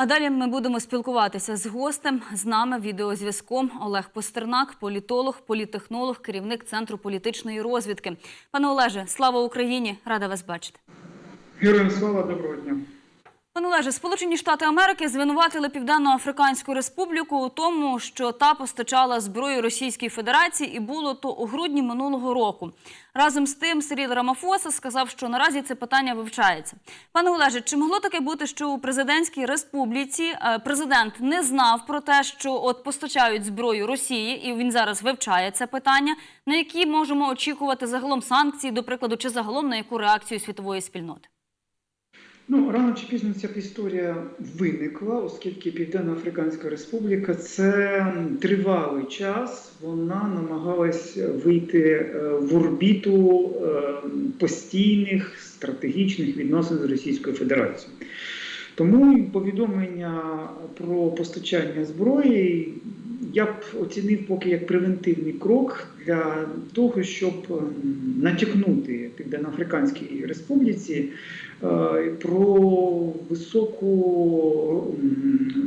А далі ми будемо спілкуватися з гостем. З нами відеозв'язком Олег Постернак, політолог, політехнолог, керівник центру політичної розвідки. Пане Олеже, слава Україні! Рада вас бачити. Героям слава, доброго дня. Пане Олеже, Сполучені Штати Америки звинуватили Південно-Африканську Республіку у тому, що та постачала зброю Російській Федерації, і було то у грудні минулого року. Разом з тим, Сиріл Рамафоса сказав, що наразі це питання вивчається. Пане Олеже, чи могло таке бути, що у президентській республіці е, президент не знав про те, що от постачають зброю Росії, і він зараз вивчає це питання? На які можемо очікувати загалом санкції, до прикладу, чи загалом на яку реакцію світової спільноти? Ну, рано чи пізно ця історія виникла, оскільки Південно-Африканська Республіка це тривалий час. Вона намагалась вийти е, в орбіту е, постійних стратегічних відносин з Російською Федерацією. Тому повідомлення про постачання зброї я б оцінив поки як превентивний крок для того, щоб ем, натякнути Південно-Африканській Республіці е, про високу,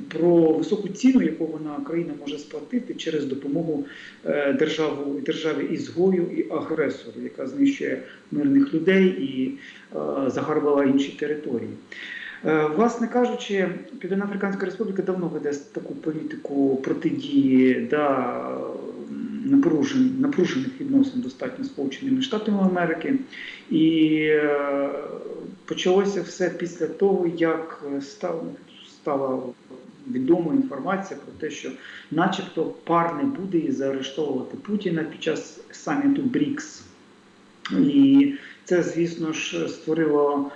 про високу ціну, яку вона країна може сплатити через допомогу е, державу, державі ізгою і агресору, яка знищує мирних людей і е, загарбала інші території. Е, Власне кажучи, Південно-Африканська Республіка давно веде таку політику протидії да, напружен, напружених відносин достатньо Сполученими Штатами Америки. І е, почалося все після того, як став, стала відома інформація про те, що начебто пар не буде і заарештовувати Путіна під час саміту БРІКС. І це, звісно ж, створило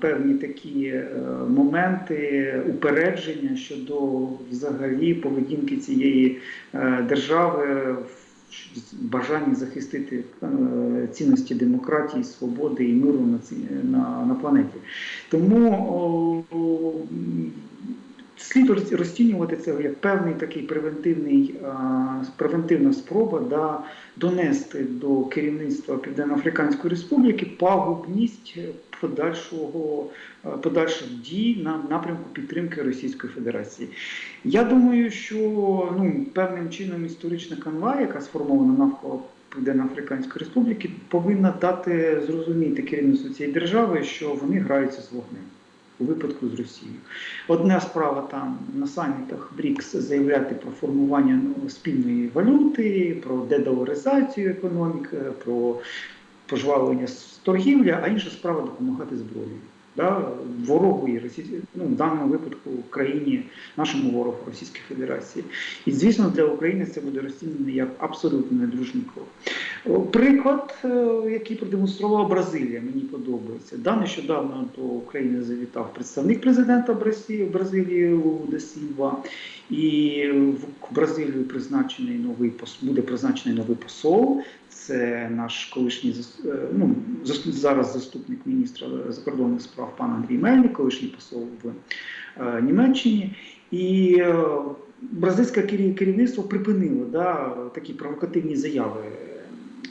певні такі е, моменти упередження щодо взагалі поведінки цієї е, держави в бажанні захистити е, цінності демократії, свободи і миру на, ці, на, на планеті. Тому слід розцінювати це як певний такий превентивний, превентивна спроба да, донести до керівництва Південно-Африканської Республіки пагубність подальшого, е, подальших дій на напрямку підтримки Російської Федерації. Я думаю, що ну, певним чином історична канва, яка сформована навколо Південно-Африканської Республіки, повинна дати зрозуміти керівництву цієї держави, що вони граються з вогнем. У випадку з Росією. Одна справа там на самітах БРІКС заявляти про формування ну, спільної валюти, про дедоларизацію економіки, про пожвавлення з торгівлі, а інша справа допомагати зброєю. Да, ворогу і Російській, ну, в даному випадку країні, нашому ворогу Російській Федерації. І звісно, для України це буде розцінено як абсолютно недружний крок. Приклад, е, який продемонструвала Бразилія, мені подобається. Да, нещодавно до України завітав представник президента Бразилії, Луда Сільва, і в Бразилію призначений новий буде призначений новий посол. Це наш колишній е, ну, зараз заступник міністра закордонних справ пан Андрій Мельник, колишній посол в е, Німеччині. І е, бразильське керівництво припинило да, такі провокативні заяви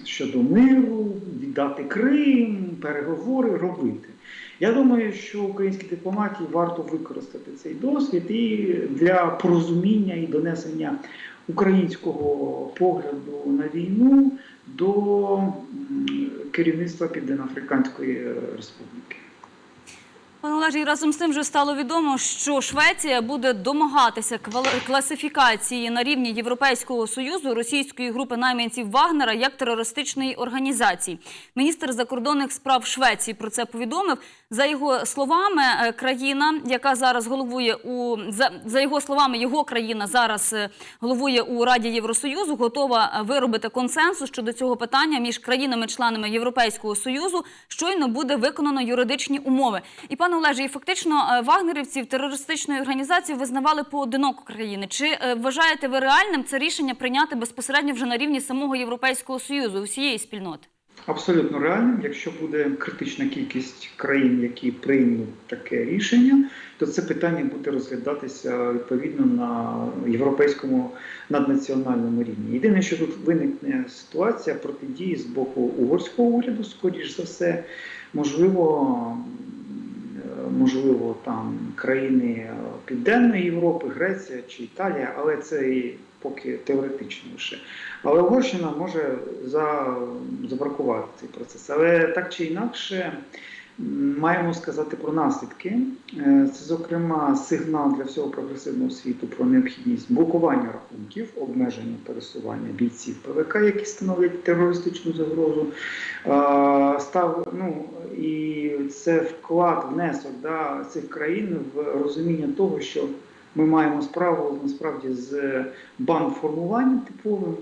щодо миру, віддати Крим, переговори робити. Я думаю, що українській дипломатії варто використати цей досвід і для порозуміння і донесення українського погляду на війну до керівництва Південно-Африканської Республіки. Пане Олеже, і разом з тим вже стало відомо, що Швеція буде домагатися класифікації на рівні Європейського союзу російської групи найманців Вагнера як терористичної організації. Міністр закордонних справ Швеції про це повідомив. За його словами, е, країна, яка зараз головує у за, за його словами, його країна зараз е, головує у Раді Євросоюзу, готова е, виробити консенсус щодо цього питання між країнами-членами Європейського союзу. Щойно буде виконано юридичні умови. І пане Олеже, і фактично вагнерівців терористичної організації визнавали поодиноко країни. Чи вважаєте ви реальним це рішення прийняти безпосередньо вже на рівні самого Європейського союзу, усієї спільноти? Абсолютно реальним, якщо буде критична кількість країн, які приймуть таке рішення, то це питання буде розглядатися відповідно на європейському наднаціональному рівні. Єдине, що тут виникне ситуація протидії з боку угорського уряду, скоріш за все, можливо, можливо, там країни Південної Європи, Греція чи Італія, але це поки теоретично лише. Але Угорщина може за, забракувати цей процес. Але так чи інакше. Маємо сказати про наслідки. Е, Це, зокрема, сигнал для всього прогресивного світу про необхідність блокування рахунків, обмеження пересування бійців ПВК, які становлять терористичну загрозу. Е, Став, ну, і це вклад, внесок да, цих країн в розуміння того, що ми маємо справу насправді з бандформуванням типовим,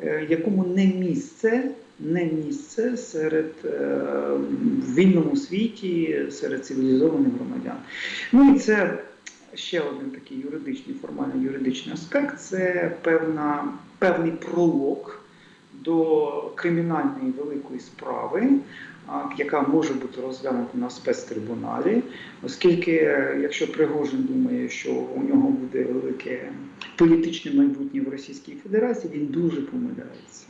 е, якому не місце, не місце серед е, в вільному світі, серед цивілізованих громадян. Ну і це ще один такий юридичний, формально юридичний аспект це певна, певний пролог до кримінальної великої справи, яка може бути розглянута на спецтрибуналі, оскільки, е, якщо Пригожин думає, що у нього буде велике політичне майбутнє в Російській Федерації, він дуже помиляється.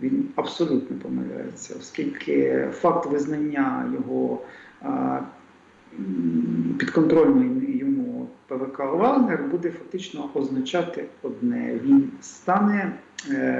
Він абсолютно помиляється, оскільки факт визнання його підконтрольної йому ПВК Вагнер буде фактично означати одне: він стане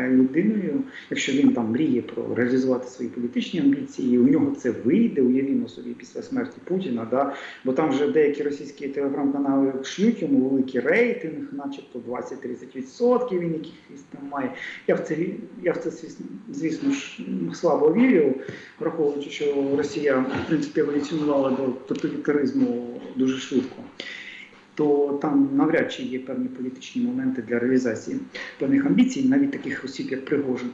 людиною, якщо він там мріє про реалізувати свої політичні амбіції, у нього це вийде, уявімо собі після смерті Путіна. Да? Бо там вже деякі російські телеграм-канали шлють йому великий рейтинг, начебто 20-30% він якихось там має. Я в це я в це звісно, звісно ж слабо вірю, враховуючи, що Росія в принципі еволюціонувала до тоталітаризму дуже швидко. То там навряд чи є певні політичні моменти для реалізації певних амбіцій, навіть таких осіб, як Пригожин.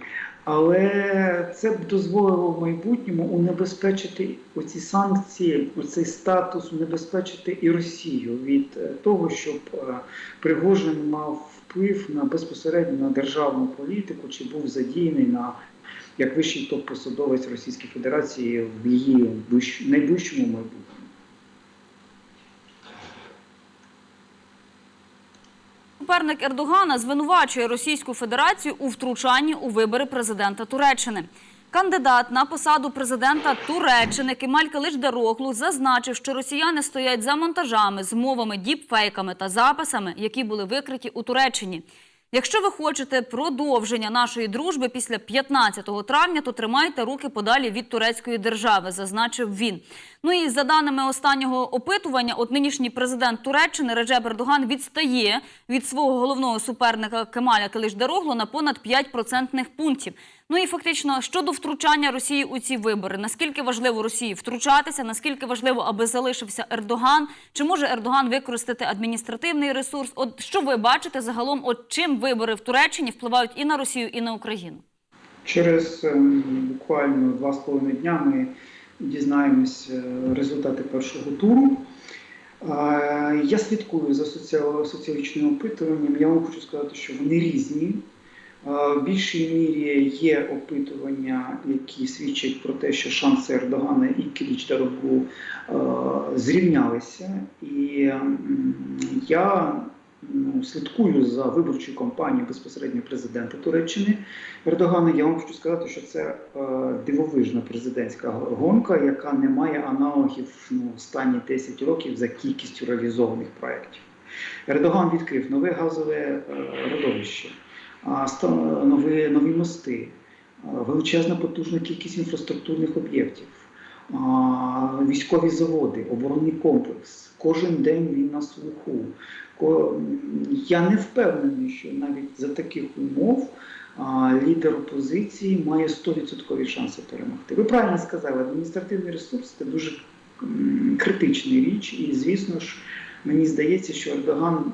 Але це б дозволило в майбутньому унебезпечити оці санкції, оцей статус, унебезпечити і Росію від е, того, щоб е, Пригожин мав вплив на безпосередньо на державну політику, чи був задіяний на як вищий топ-посадовець Російської Федерації в її найближчому майбутньому. Суперник Ердогана звинувачує Російську Федерацію у втручанні у вибори президента Туреччини. Кандидат на посаду президента Туреччини Кемаль Калиш-Дароглу зазначив, що росіяни стоять за монтажами, змовами, діпфейками та записами, які були викриті у Туреччині. Якщо ви хочете продовження нашої дружби після 15 травня, то тримайте руки подалі від турецької держави, зазначив він. Ну і за даними останнього опитування, от нинішній президент Туреччини Реджеп Ердоган відстає від свого головного суперника Кемаля Килиш-Дароглу на понад 5 процентних пунктів. Ну і фактично щодо втручання Росії у ці вибори, наскільки важливо Росії втручатися, наскільки важливо, аби залишився Ердоган, чи може Ердоган використати адміністративний ресурс? От що ви бачите загалом, от чим вибори в Туреччині впливають і на Росію, і на Україну? Через ем, буквально два з половиною дня ми дізнаємось результати першого туру. Я слідкую за соціологічними опитуваннями. Я вам хочу сказати, що вони різні. В більшій мірі є опитування, які свідчать про те, що шанси Ердогана і Кіліч Дароглу е, зрівнялися. І я ну, слідкую за виборчою кампанією безпосередньо президента Туреччини. Ердогана, я вам хочу сказати, що це е, дивовижна президентська гонка, яка не має аналогів ну, останні 10 років за кількістю реалізованих проєктів. Ердоган відкрив нове газове е, родовище, ста- нові, нові мости, е, величезна потужна кількість інфраструктурних об'єктів, військові заводи, оборонний комплекс. Кожен день він на слуху. Я не впевнений, що навіть за таких умов лідер опозиції має 100% шанси перемогти. Ви правильно сказали, адміністративний ресурс це дуже критична річ, і звісно ж, мені здається, що Ердоган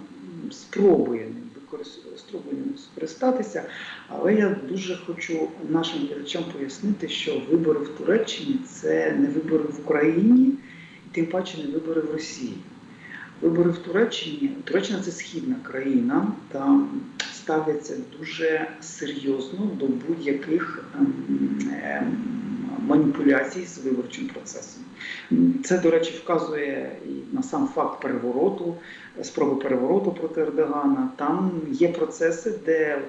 спробує ним скористатися, але я дуже хочу нашим глядачам пояснити, що вибори в Туреччині це не вибори в Україні, тим паче не вибори в Росії. Вибори в Туреччині. Туреччина це східна країна, там ставляться дуже серйозно до будь-яких ем, ем, маніпуляцій з виборчим процесом. Це, до речі, вказує і на сам факт перевороту, спроби перевороту проти Ердогана. Там є процеси, де,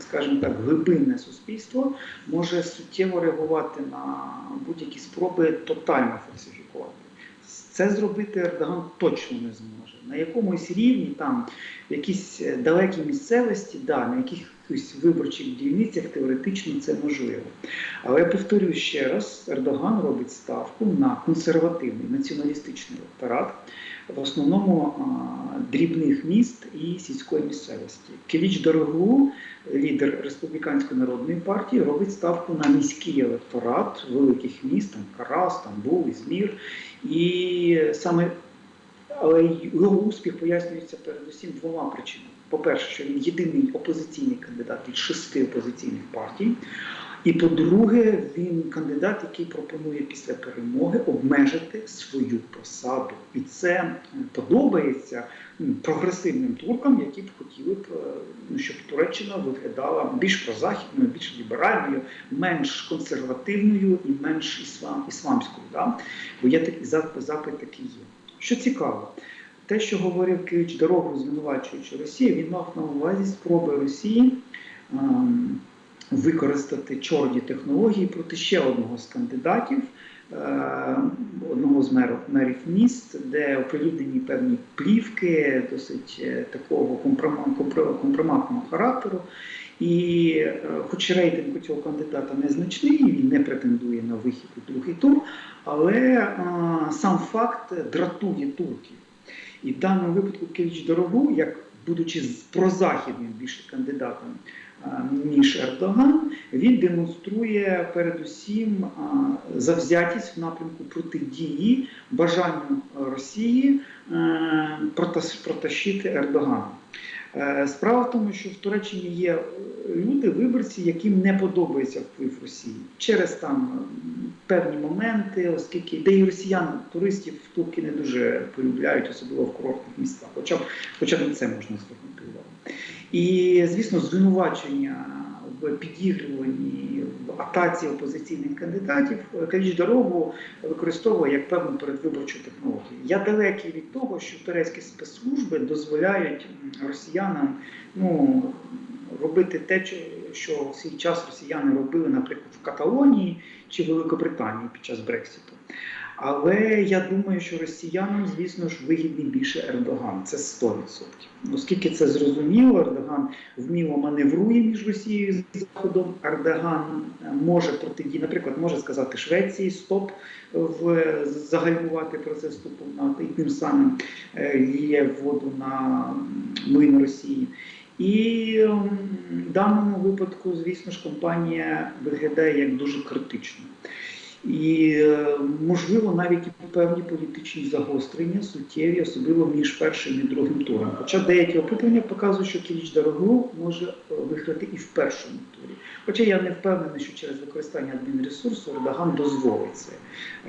скажімо так, глибинне суспільство може суттєво реагувати на будь-які спроби тотально фальсифікувати. Це зробити Ердоган точно не зможе. На якомусь рівні, там, в якійсь е, далекій місцевості, да, на якихось виборчих дільницях теоретично це можливо. Але я повторюю ще раз: Ердоган робить ставку на консервативний націоналістичний електорат, в основному дрібних міст і сільської місцевості. Кіліч Дорогу, лідер Республіканської народної партії, робить ставку на міський електорат великих міст, там Кара, Стамбул, Ізмір. І саме але його успіх пояснюється передусім двома причинами. По-перше, що він єдиний опозиційний кандидат від шести опозиційних партій. І по-друге, він кандидат, який пропонує після перемоги обмежити свою посаду. І це е, подобається прогресивним туркам, які б хотіли б, е, ну, щоб Туреччина виглядала більш прозахідною, більш ліберальною, менш консервативною і менш іслам, ісламською. Да? Бо є такий запит, такий є. Що цікаво, те, що говорив Кирич дорогу, звинувачуючи Росію, він мав на увазі спроби Росії. ем, використати чорні технології проти ще одного з кандидатів, е, одного з мерів, мерів міст, де оприлюднені певні плівки досить е, такого компроматного характеру. І е, хоч рейтинг у цього кандидата незначний, він не претендує на вихід у другий тур, але е, сам факт дратує турків. І в даному випадку Кевіч Дорогу, як будучи прозахідним більше кандидатом а, ніж Ердоган, він демонструє передусім завзятість в напрямку протидії бажанню Росії е, протащити Ердогана. Е, Справа в тому, що в Туреччині є люди, виборці, яким не подобається вплив Росії через там певні моменти, оскільки де і росіян, туристів турки не дуже полюбляють, особливо в курортних містах. Хоча б хоча б на це можна звернути. І звісно, звинувачення в підігруванні в атаці опозиційних кандидатів Каліч дорогу використовує як певну передвиборчу технологію. Я далекий від того, що турецькі спецслужби дозволяють росіянам ну, робити те, що в свій час росіяни робили, наприклад, в Каталонії чи Великобританії під час Брекситу. Але я думаю, що росіянам, звісно ж, вигідний більше Ердоган. Це 100%. Оскільки це зрозуміло, Ердоган вміло маневрує між Росією і Заходом. Ердоган е, може протидії, наприклад, може сказати Швеції стоп в загальмувати процес вступу НАТО і тим самим е, ліє воду на млин Росії. І в даному випадку, звісно ж, компанія виглядає як дуже критично. І е, можливо навіть і певні політичні загострення суттєві, особливо між першим і другим туром. Хоча деякі опитування показують, що Кіліч Дорогу може е, виграти і в першому турі. Хоча я не впевнений, що через використання адмінресурсу Ердоган дозволить це.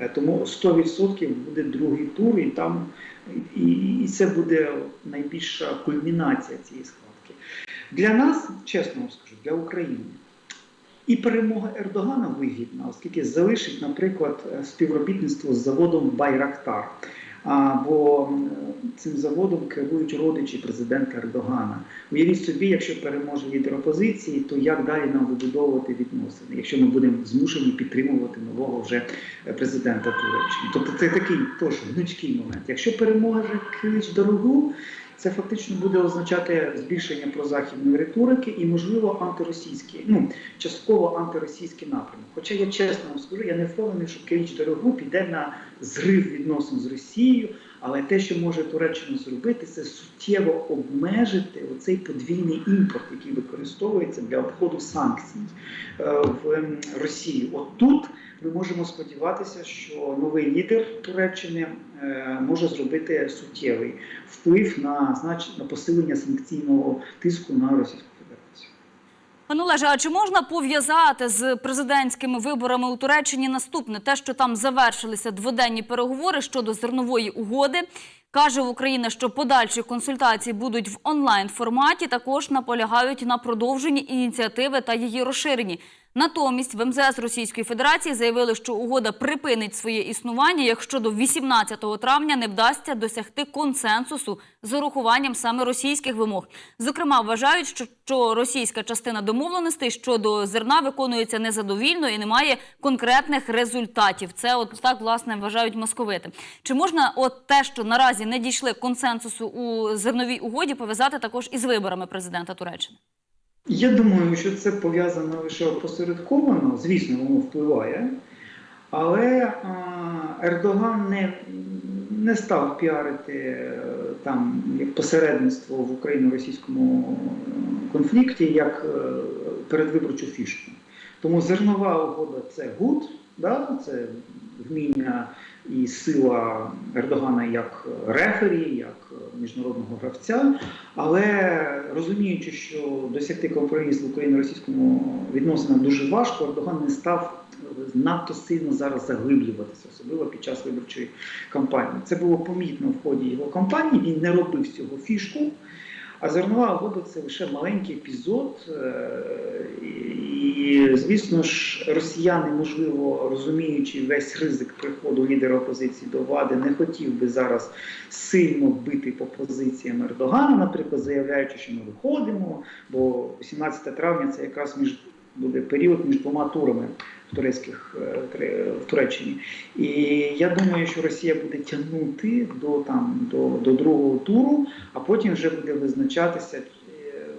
Е, Тому 100% буде другий тур, і там і, і це буде найбільша кульмінація цієї схватки. Для нас, чесно вам скажу, для України. І перемога Ердогана вигідна, оскільки залишить, наприклад, е, співробітництво з заводом Байрактар. А, бо цим заводом керують родичі президента Ердогана. Уявіть собі, якщо переможе лідер опозиції, то як далі нам вибудовувати відносини, якщо ми будемо змушені підтримувати нового вже е, президента Туреччини. Тобто це такий теж гнучкий момент. Якщо переможе Килич дорогу, це фактично буде означати збільшення прозахідної риторики і, можливо, антиросійський, ну частково антиросійський напрямок. Хоча я чесно вам скажу, я не впевнений, що Кирич Дорогу піде на зрив відносин з Росією, але те, що може Туреччина зробити, це суттєво обмежити оцей подвійний імпорт, який використовується для обходу санкцій е, в ем, Росію. От тут ми можемо сподіватися, що новий лідер Туреччини е, може зробити суттєвий вплив на знач... на посилення санкційного тиску на Російську. Пане а чи можна пов'язати з президентськими виборами у Туреччині наступне? Те, що там завершилися дводенні переговори щодо зернової угоди. Каже Україна, що подальші консультації будуть в онлайн форматі. Також наполягають на продовженні ініціативи та її розширенні. Натомість в МЗС Російської Федерації заявили, що угода припинить своє існування, якщо до 18 травня не вдасться досягти консенсусу з урахуванням саме російських вимог. Зокрема, вважають, що, російська частина домовленостей щодо зерна виконується незадовільно і немає конкретних результатів. Це от так власне вважають московити. Чи можна от те, що наразі не дійшли консенсусу у зерновій угоді, пов'язати також із виборами президента Туреччини? Я думаю, що це пов'язано лише опосередковано, звісно, воно впливає. Але Ердоган не, не став піарити е, там як посередництво в україно-російському конфлікті як е, передвиборчу фішку. Тому зернова угода це гуд, да? це вміння і сила Ердогана як рефері, як міжнародного гравця. Але розуміючи, що досягти компромісу в україно-російському відносинах дуже важко, Ердоган не став надто сильно зараз заглиблюватися, особливо під час виборчої кампанії. Це було помітно в ході його кампанії. Він не робив цього фішку. А зернова угода це лише маленький епізод. е, І, звісно ж, росіяни, можливо, розуміючи весь ризик приходу лідера опозиції до влади, не хотів би зараз сильно бити по позиціям Ердогана, наприклад, заявляючи, що ми виходимо, бо 18 травня це якраз між буде період між двома турами в турецьких е, в Туреччині. І я думаю, що Росія буде тягнути до там до, до другого туру, а потім вже буде визначатися. е,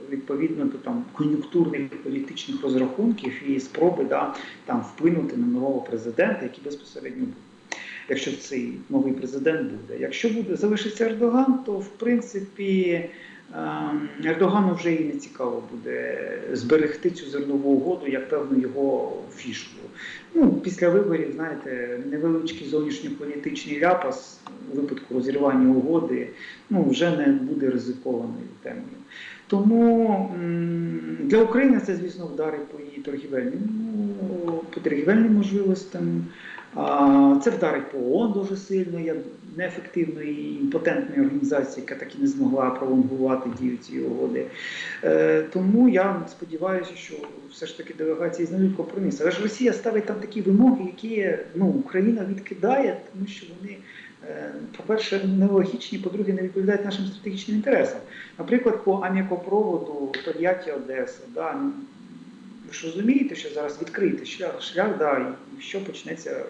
Відповідно до там кон'юнктурних політичних розрахунків і спроби да, там вплинути на нового президента, який безпосередньо буде. Якщо цей новий президент буде. Якщо буде залишиться Ердоган, то в принципі ем, Ердогану вже і не цікаво буде зберегти цю зернову угоду як певну його фішку. Ну, після виборів, знаєте, невеличкий зовнішньополітичний ляпас у випадку розірвання угоди ну, вже не буде ризикованою темою. Тому для України це, звісно, вдари по її торгівельним, ну, по торгівельним можливостям. Це вдарить по ООН дуже сильно, як неефективної і імпотентної організації, яка так і не змогла пролонгувати дію цієї угоди. Е, Тому я сподіваюся, що все ж таки делегації знайдуть компроміс. Але ж Росія ставить там такі вимоги, які ну, Україна відкидає, тому що вони. е, По-перше, нелогічні, по-друге, не відповідають нашим стратегічним інтересам. Наприклад, по амікопроводу Тольятті Одеса. Да, ви ж розумієте, що зараз відкритий шлях, шлях да, що почнеться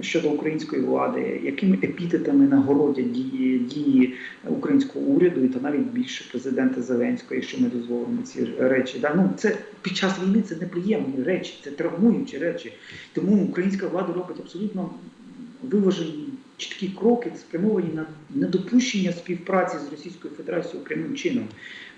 щодо української влади, якими епітетами нагородять дії, дії українського уряду, і та навіть більше президента Зеленського, якщо ми дозволимо ці речі. Да? Ну, це під час війни це неприємні речі, це травмуючі речі. Тому українська влада робить абсолютно виважені чіткі кроки, спрямовані на недопущення співпраці з Російською Федерацією прямим чином.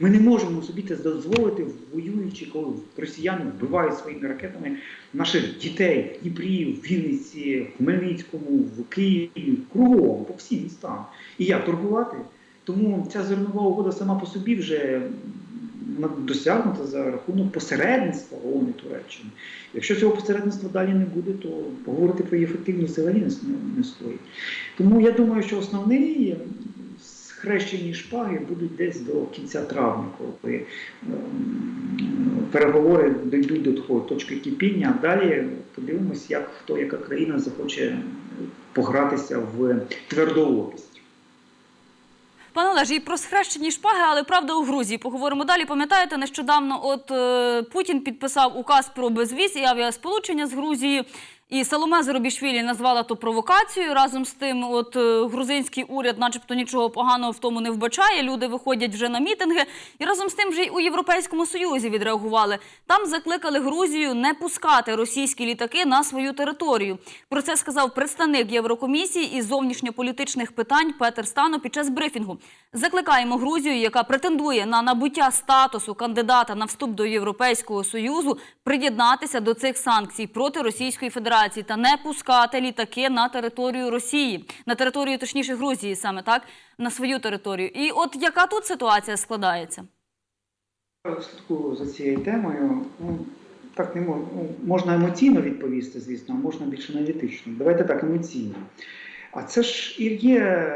Ми не можемо собі це дозволити, воюючи, коли росіяни вбивають своїми ракетами наших дітей в Дніпрі, в Вінниці, в Хмельницькому, в Києві, кругом, по всім містам. І як торгувати? Тому ця зернова угода сама по собі вже досягнута за рахунок посередництва ООН Туреччини. Якщо цього посередництва далі не буде, то поговорити про ефективність взагалі не, стоїть. Тому я думаю, що основний схрещені шпаги будуть десь до кінця травня, коли ем, переговори дійдуть до такої точки кипіння, а далі подивимось, як хто, яка країна захоче погратися в твердоопість. Пане Олеже, і про схрещені шпаги, але правда у Грузії. Поговоримо далі. Пам'ятаєте, нещодавно от е, Путін підписав указ про безвіз і авіасполучення з Грузії. І Саломе Заробішвілі назвала то провокацією. Разом з тим, от е, грузинський уряд, начебто, нічого поганого в тому не вбачає. Люди виходять вже на мітинги. І разом з тим вже й у Європейському Союзі відреагували. Там закликали Грузію не пускати російські літаки на свою територію. Про це сказав представник Єврокомісії із зовнішньополітичних питань Петер Стано під час брифінгу. Закликаємо Грузію, яка претендує на набуття статусу кандидата на вступ до Європейського Союзу, приєднатися до цих санкцій проти Російської Федерації та не пускати літаки на територію Росії, на територію точніше Грузії, саме так, на свою територію. І от яка тут ситуація складається? слідкую за цією темою. Ну, так не можна. Ну, можна емоційно відповісти, звісно, а можна більш аналітично. Давайте так, емоційно. А це ж і є,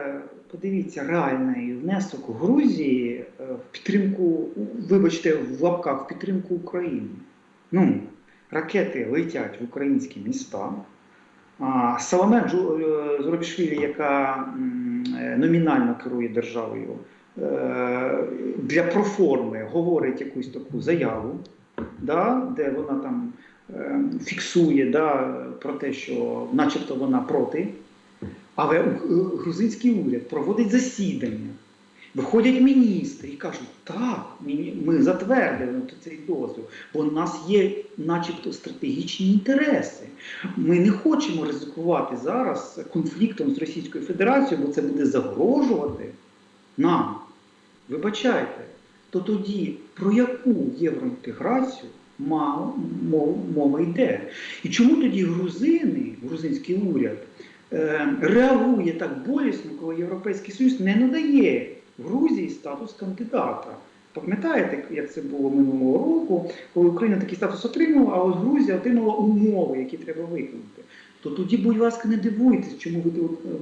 подивіться, реальний внесок Грузії е, в підтримку, вибачте, в лапках в підтримку України. Ну, ракети летять в українські міста. Саламе е, Зурабішвілі, яка е, номінально керує державою, е, для проформи говорить якусь таку заяву, да, де вона там фіксує да, про те, що начебто вона проти. Але грузинський уряд проводить засідання. Виходять міністри і кажуть, так, ми затвердили цей дозвіл, бо в нас є начебто стратегічні інтереси. Ми не хочемо ризикувати зараз конфліктом з Російською Федерацією, бо це буде загрожувати нам. Вибачайте, то тоді про яку євроінтеграцію мова йде? І чому тоді грузини, грузинський уряд, е, реагує так болісно, коли Європейський Союз не надає Грузії статус кандидата? Пам'ятаєте, як це було минулого року, коли Україна такий статус отримала, а от Грузія отримала умови, які треба виконати. То тоді, будь ласка, не дивуйтесь, чому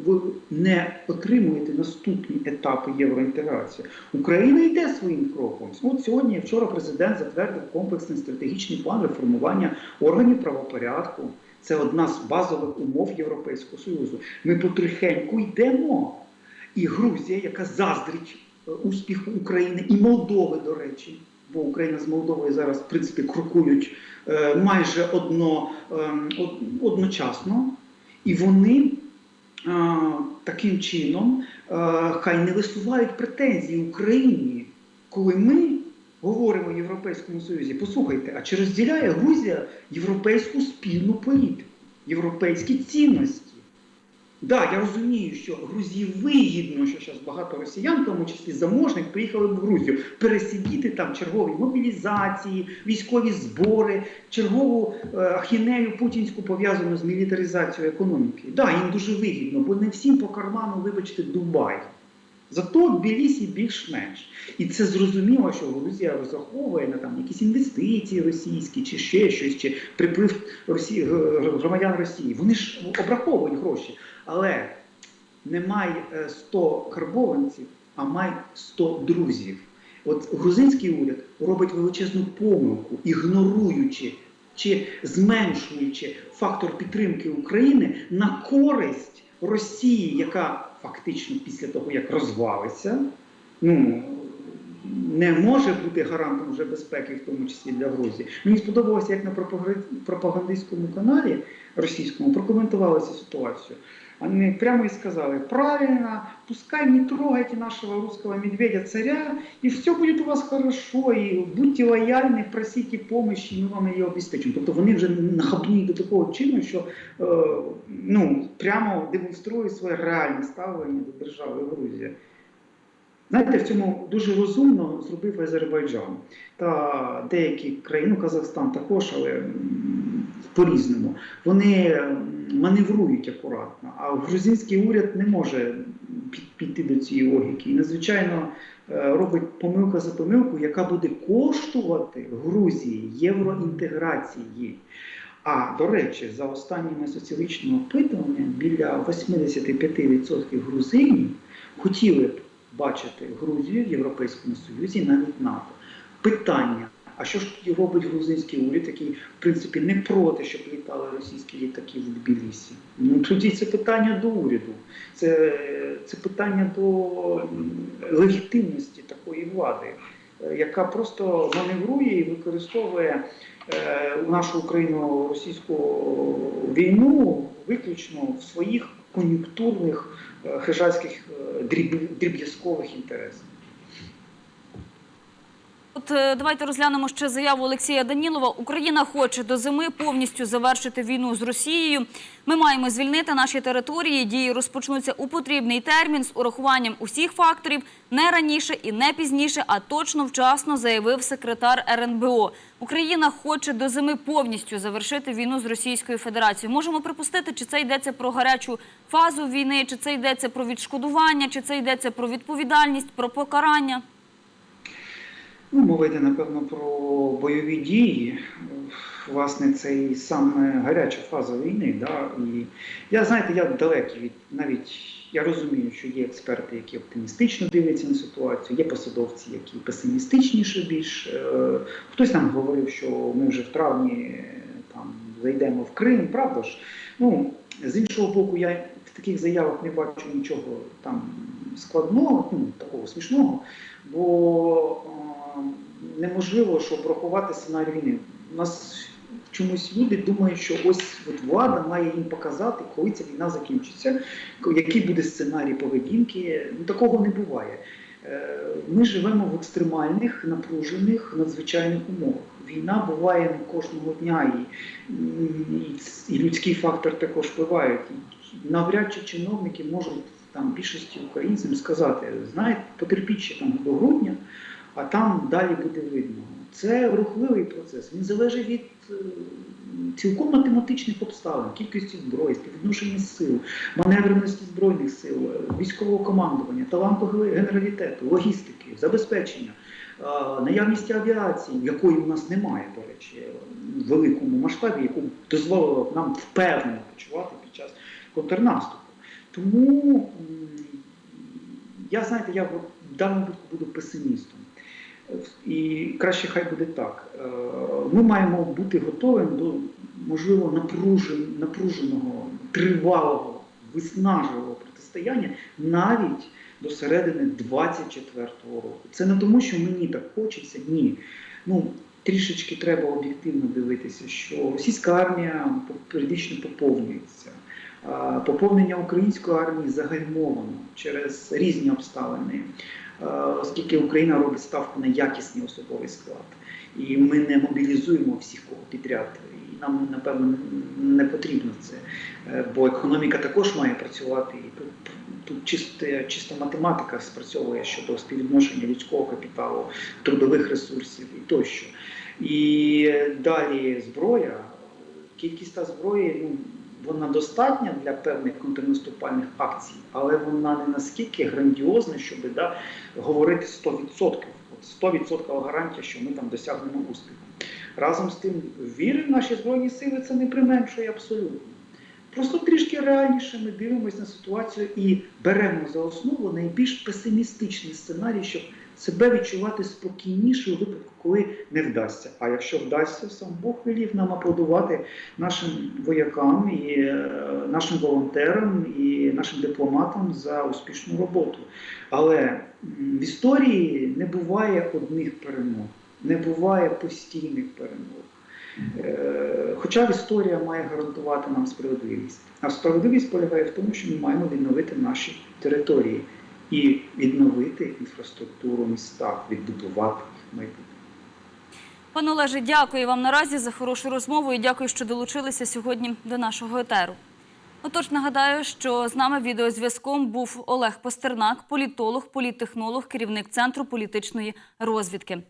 ви, не отримуєте наступні етапи євроінтеграції. Україна йде своїм кроком. От сьогодні, вчора, президент затвердив комплексний стратегічний план реформування органів правопорядку. Це одна з базових умов Європейського Союзу. Ми потрохеньку йдемо. І Грузія, яка заздрить е, успіху України і Молдови, до речі, бо Україна з Молдовою зараз, в принципі, крокують е, майже одно, ем, одночасно, і вони е, таким чином хай не висувають претензії Україні, коли ми говоримо в Європейському Союзі. Послухайте, а чи розділяє Грузія європейську спільну політику, європейські цінності? Так, я розумію, що Грузії вигідно, що зараз багато росіян, в тому числі заможних, приїхали в Грузію, пересидіти там чергові мобілізації, військові збори, чергову е, ахінею путінську пов'язану з мілітаризацією економіки. Так, їм дуже вигідно, бо не всім по карману, вибачте, Дубай. Зато Тбілісі більш-менш. І це зрозуміло, що Грузія розраховує на там якісь інвестиції російські, чи ще щось, чи приплив Росії, громадян Росії. Вони ж обраховують гроші. Але немає 100 карбованців, а май 100 друзів. От грузинський уряд робить величезну помилку, ігноруючи чи зменшуючи фактор підтримки України на користь Росії, яка фактично після того, як розвалиться, ну не може бути гарантом вже безпеки, в тому числі для Грузії. Мені сподобалося, як на пропагандистському каналі російському прокоментували цю ситуацію. Вони прямо и сказали, правильно, пускай не трогайте нашего русского медведя-царя, и все будет у вас хорошо, и будьте лояльны, просите помощи, ми вам її обезпечимо. Тобто вони вже нахабнують до такого чину, що е, ну, прямо демонструють своє реальне ставлення до держави Грузія. Знаєте, в цьому дуже розумно зробив Азербайджан та деякі країни, ну, Казахстан також, але по-різному. Вони маневрують акуратно, а грузинський уряд не може піти до цієї логіки. І надзвичайно е, робить помилка за помилку, яка буде коштувати Грузії євроінтеграції. А до речі, за останніми соціологічними опитуваннями біля 85% грузинів хотіли б бачити Грузію в Європейському Союзі навіть НАТО. Питання: а що ж тоді робить грузинський уряд, який в принципі не проти, щоб літали російські літаки в Тбілісі? Ну тоді це питання до уряду, це, це питання до легітимності такої влади, е, яка просто маневрує і використовує е, нашу Україну російську війну виключно в своїх кон'юнктурних е, хижацьких е, дріб- дріб'язкових інтересах. От е, давайте розглянемо ще заяву Олексія Данілова. Україна хоче до зими повністю завершити війну з Росією. Ми маємо звільнити наші території. Дії розпочнуться у потрібний термін з урахуванням усіх факторів не раніше і не пізніше, а точно вчасно заявив секретар РНБО. Україна хоче до зими повністю завершити війну з Російською Федерацією. Можемо припустити, чи це йдеться про гарячу фазу війни, чи це йдеться про відшкодування, чи це йдеться про відповідальність, про покарання. Ну, мова йде, напевно, про бойові дії. Власне, це і саме гаряча фаза війни. Да? І я, знаєте, я далекий від навіть я розумію, що є експерти, які оптимістично дивляться на ситуацію, є посадовці, які песимістичніше більш. Е, Хтось нам говорив, що ми вже в травні там зайдемо в Крим, правда ж? Ну, з іншого боку, я в таких заявах не бачу нічого там складного, ну, такого смішного, бо е, неможливо, щоб врахувати сценарій війни. У нас чомусь люди думають, що ось от влада має їм показати, коли ця війна закінчиться, який буде сценарій поведінки. Ну, такого не буває. Е, Ми живемо в екстремальних, напружених, надзвичайних умовах. Війна буває не кожного дня, і, і, і людський фактор також впливає. Навряд чи чиновники можуть там більшості українцям сказати, знаєте, потерпіть ще там до грудня, а там далі буде видно. Це рухливий процес. Він залежить від е, цілком математичних обставин, кількості зброї, співвідношення сил, маневреності збройних сил, е, військового командування, таланту генералітету, логістики, забезпечення, е, наявності авіації, якої у нас немає, до речі, в великому масштабі, яку дозволило б нам впевнено почувати під час контрнаступу. Тому я знаєте, я в даному випадку буду песимістом. І краще хай буде так. Е, Ми маємо бути готовим до можливо напруженого, тривалого, виснажливого протистояння навіть до середини 24-го року. Це не тому, що мені так хочеться, ні. Ну, трішечки треба об'єктивно дивитися, що російська армія періодично поповнюється. Поповнення української армії загальмовано через різні обставини, е, оскільки Україна робить ставку на якісний особовий склад. І ми не мобілізуємо всіх кого підряд. І нам, напевно, не потрібно це. Е, Бо економіка також має працювати. І тут, тут чисте, чиста математика спрацьовує щодо співвідношення людського капіталу, трудових ресурсів і тощо. І далі зброя, кількість та зброї, ну, вона достатня для певних контрнаступальних акцій, але вона не наскільки грандіозна, щоб да, говорити 100%. От 100% гарантія, що ми там досягнемо успіху. Разом з тим, віри в наші збройні сили це не применшує абсолютно. Просто трішки реальніше ми дивимося на ситуацію і беремо за основу найбільш песимістичний сценарій, щоб себе відчувати спокійніше у випадку, коли не вдасться. А якщо вдасться, сам Бог велів нам аплодувати нашим воякам і е, нашим волонтерам і нашим дипломатам за успішну роботу. Але в історії не буває одних перемог, не буває постійних перемог. Е, Хоча історія має гарантувати нам справедливість. А справедливість полягає в тому, що ми маємо відновити наші території і відновити інфраструктуру міста, відбудувати їх майбутнє. Пане Олеже, дякую вам наразі за хорошу розмову і дякую, що долучилися сьогодні до нашого етеру. Отож, нагадаю, що з нами відеозв'язком був Олег Пастернак, політолог, політтехнолог, керівник центру політичної розвідки.